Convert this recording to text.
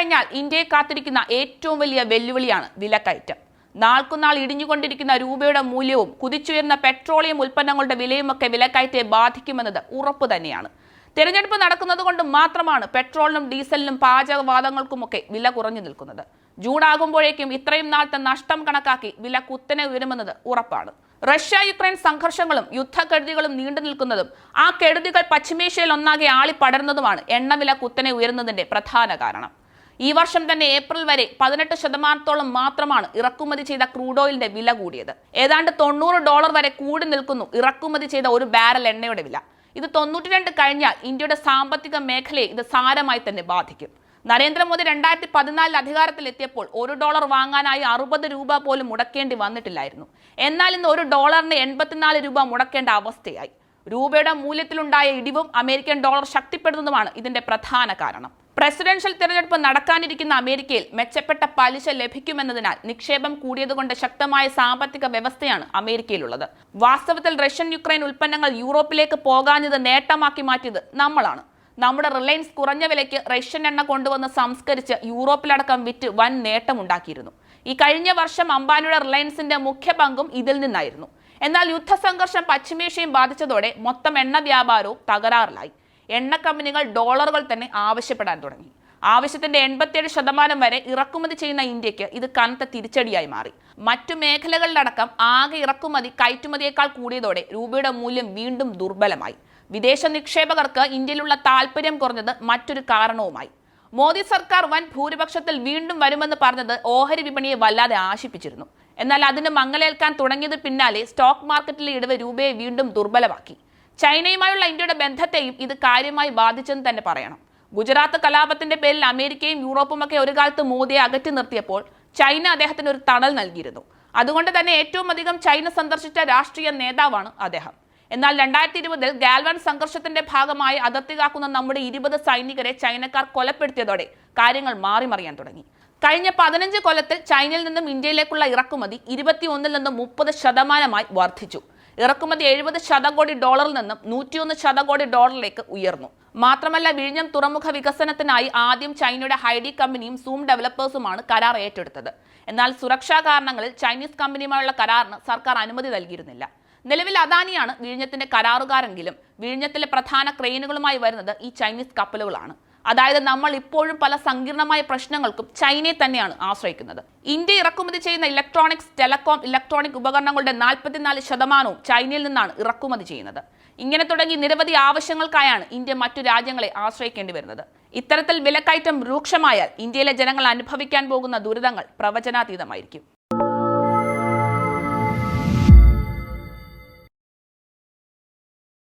കഴിഞ്ഞാൽ ഇന്ത്യയെ കാത്തിരിക്കുന്ന ഏറ്റവും വലിയ വെല്ലുവിളിയാണ് വിലക്കയറ്റം. നാൾക്കുനാൾ ഇടിഞ്ഞുകൊണ്ടിരിക്കുന്ന രൂപയുടെ മൂല്യവും കുതിച്ചുയർന്ന പെട്രോളിയം ഉൽപ്പന്നങ്ങളുടെ വിലയുമൊക്കെ വിലക്കയറ്റെ ബാധിക്കുമെന്നത് ഉറപ്പു തന്നെയാണ്. തിരഞ്ഞെടുപ്പ് നടക്കുന്നത് കൊണ്ട് മാത്രമാണ് പെട്രോളിനും ഡീസലിനും പാചകവാതങ്ങൾക്കുമൊക്കെ വില കുറഞ്ഞു നിൽക്കുന്നത്. ജൂൺ ആകുമ്പോഴേക്കും ഇത്രയും നാളത്തെ നഷ്ടം കണക്കാക്കി വില കുത്തനെ ഉയരുമെന്നത് ഉറപ്പാണ്. റഷ്യ യുക്രൈൻ സംഘർഷങ്ങളും യുദ്ധക്കെടുതികളും നീണ്ടു നിൽക്കുന്നതും ആ കെടുതികൾ പശ്ചിമേഷ്യയിൽ ഒന്നാകെ ആളിപ്പടരുന്നതുമാണ് എണ്ണവില കുത്തനെ ഉയരുന്നതിന്റെ പ്രധാന കാരണം. ഈ വർഷം തന്നെ ഏപ്രിൽ വരെ പതിനെട്ട് ശതമാനത്തോളം മാത്രമാണ് ഇറക്കുമതി ചെയ്ത ക്രൂഡ് ഓയിലിന്റെ വില കൂടിയത്. ഏതാണ്ട് തൊണ്ണൂറ് ഡോളർ വരെ കൂടി നിൽക്കുന്നു ഇറക്കുമതി ചെയ്ത ഒരു ബാരൽ എണ്ണയുടെ വില. ഇത് തൊണ്ണൂറ്റി രണ്ട് കഴിഞ്ഞാൽ ഇന്ത്യയുടെ സാമ്പത്തിക മേഖലയെ ഇത് സാരമായി തന്നെ ബാധിക്കും. നരേന്ദ്രമോദി രണ്ടായിരത്തി പതിനാലിൽ അധികാരത്തിലെത്തിയപ്പോൾ ഒരു ഡോളർ വാങ്ങാനായി അറുപത് രൂപ പോലും മുടക്കേണ്ടി വന്നിട്ടില്ലായിരുന്നു. എന്നാൽ ഇന്ന് ഒരു ഡോളറിന് എൺപത്തിനാല് രൂപ മുടക്കേണ്ട അവസ്ഥയായി. രൂപയുടെ മൂല്യത്തിലുണ്ടായ ഇടിവും അമേരിക്കൻ ഡോളർ ശക്തിപ്പെടുന്നതുമാണ് ഇതിന്റെ പ്രധാന കാരണം. പ്രസിഡൻഷ്യൽ തിരഞ്ഞെടുപ്പ് നടക്കാനിരിക്കുന്ന അമേരിക്കയിൽ മെച്ചപ്പെട്ട പലിശ ലഭിക്കുമെന്നതിനാൽ നിക്ഷേപം കൂടിയതുകൊണ്ട് ശക്തമായ സാമ്പത്തിക വ്യവസ്ഥയാണ് അമേരിക്കയിലുള്ളത്. വാസ്തവത്തിൽ റഷ്യൻ യുക്രൈൻ ഉൽപ്പന്നങ്ങൾ യൂറോപ്പിലേക്ക് പോകാഞ്ഞത് നേട്ടമാക്കി മാറ്റിയത് നമ്മളാണ്. നമ്മുടെ റിലയൻസ് കുറഞ്ഞ വിലയ്ക്ക് റഷ്യൻ എണ്ണ കൊണ്ടുവന്ന് സംസ്കരിച്ച് യൂറോപ്പിലടക്കം വിറ്റ് വൻ നേട്ടമുണ്ടാക്കിയിരുന്നു. ഈ കഴിഞ്ഞ വർഷം അംബാനിയുടെ റിലയൻസിന്റെ മുഖ്യ പങ്കും ഇതിൽ നിന്നായിരുന്നു. എന്നാൽ യുദ്ധസംഘർഷം പശ്ചിമേഷ്യയും ബാധിച്ചതോടെ മൊത്തം എണ്ണ വ്യാപാരവും തകരാറിലായി. എണ്ണ കമ്പനികൾ ഡോളറുകൾ തന്നെ ആവശ്യപ്പെടാൻ തുടങ്ങി. ആവശ്യത്തിന്റെ എൺപത്തിയേഴ് ശതമാനം വരെ ഇറക്കുമതി ചെയ്യുന്ന ഇന്ത്യയ്ക്ക് ഇത് കനത്ത തിരിച്ചടിയായി മാറി. മറ്റു മേഖലകളിലടക്കം ആകെ ഇറക്കുമതി കയറ്റുമതിയേക്കാൾ കൂടിയതോടെ രൂപയുടെ മൂല്യം വീണ്ടും ദുർബലമായി. വിദേശ നിക്ഷേപകർക്ക് ഇന്ത്യയിലുള്ള താല്പര്യം കുറഞ്ഞത് മറ്റൊരു കാരണവുമായി. മോദി സർക്കാർ വൻ ഭൂരിപക്ഷത്തിൽ വീണ്ടും വരുമെന്ന് പറഞ്ഞത് ഓഹരി വിപണിയെ വല്ലാതെ ആശിപ്പിച്ചിരുന്നു. എന്നാൽ അതിന് മങ്ങലേൽക്കാൻ തുടങ്ങിയത് പിന്നാലെ സ്റ്റോക്ക് മാർക്കറ്റിലെ ഇടവ് രൂപയെ വീണ്ടും ദുർബലമാക്കി. ചൈനയുമായുള്ള ഇന്ത്യയുടെ ബന്ധത്തെയും ഇത് കാര്യമായി ബാധിച്ചെന്ന് തന്നെ പറയണം. ഗുജറാത്ത് കലാപത്തിന്റെ പേരിൽ അമേരിക്കയും യൂറോപ്പും ഒക്കെ ഒരു കാലത്ത് മോദിയെ അകറ്റി നിർത്തിയപ്പോൾ ചൈന അദ്ദേഹത്തിന് ഒരു തണൽ നൽകിയിരുന്നു. അതുകൊണ്ട് തന്നെ ഏറ്റവും അധികം ചൈന സന്ദർശിച്ച രാഷ്ട്രീയ നേതാവാണ് അദ്ദേഹം. എന്നാൽ രണ്ടായിരത്തി ഇരുപതിൽ ഗാൽവൻ സംഘർഷത്തിന്റെ ഭാഗമായി അതിർത്തി കാക്കുന്ന നമ്മുടെ ഇരുപത് സൈനികരെ ചൈനക്കാർ കൊലപ്പെടുത്തിയതോടെ കാര്യങ്ങൾ മാറിമറിയാൻ തുടങ്ങി. കഴിഞ്ഞ പതിനഞ്ച് കൊല്ലത്തിൽ ചൈനയിൽ നിന്നും ഇന്ത്യയിലേക്കുള്ള ഇറക്കുമതി ഇരുപത്തിയൊന്നിൽ നിന്നും മുപ്പത് ശതമാനമായി വർദ്ധിച്ചു. ഇറക്കുമതി എഴുപത് ശതകോടി ഡോളറിൽ നിന്നും നൂറ്റിയൊന്ന് ശതകോടി ഡോളറിലേക്ക് ഉയർന്നു. മാത്രമല്ല വിഴിഞ്ഞം തുറമുഖ വികസനത്തിനായി ആദ്യം ചൈനയുടെ ഹൈഡി കമ്പനിയും സൂം ഡെവലപ്പേഴ്സുമാണ് കരാർ ഏറ്റെടുത്തത്. എന്നാൽ സുരക്ഷാ കാരണങ്ങളിൽ ചൈനീസ് കമ്പനിയുമായുള്ള കരാറിന് സർക്കാർ അനുമതി നൽകിയിരുന്നില്ല. നിലവിൽ അദാനിയാണ് വിഴിഞ്ഞത്തിന്റെ കരാറുകാരെങ്കിലും വിഴിഞ്ഞത്തിലെ പ്രധാന ക്രെയിനുകളുമായി വരുന്നത് ഈ ചൈനീസ് കപ്പലുകളാണ്. അതായത് നമ്മൾ ഇപ്പോഴും പല സങ്കീർണമായ പ്രശ്നങ്ങൾക്കും ചൈനയെ തന്നെയാണ് ആശ്രയിക്കുന്നത്. ഇന്ത്യ ഇറക്കുമതി ചെയ്യുന്ന ഇലക്ട്രോണിക്സ് ടെലകോം ഇലക്ട്രോണിക് ഉപകരണങ്ങളുടെ നാൽപ്പത്തിനാല് ശതമാനവും ചൈനയിൽ നിന്നാണ് ഇറക്കുമതി ചെയ്യുന്നത്. ഇങ്ങനെ തുടങ്ങി നിരവധി ആവശ്യങ്ങൾക്കായാണ് ഇന്ത്യ മറ്റു രാജ്യങ്ങളെ ആശ്രയിക്കേണ്ടി വരുന്നത്. ഇത്തരത്തിൽ വിലക്കയറ്റം രൂക്ഷമായാൽ ഇന്ത്യയിലെ ജനങ്ങൾ അനുഭവിക്കാൻ പോകുന്ന ദുരിതങ്ങൾ പ്രവചനാതീതമായിരിക്കും.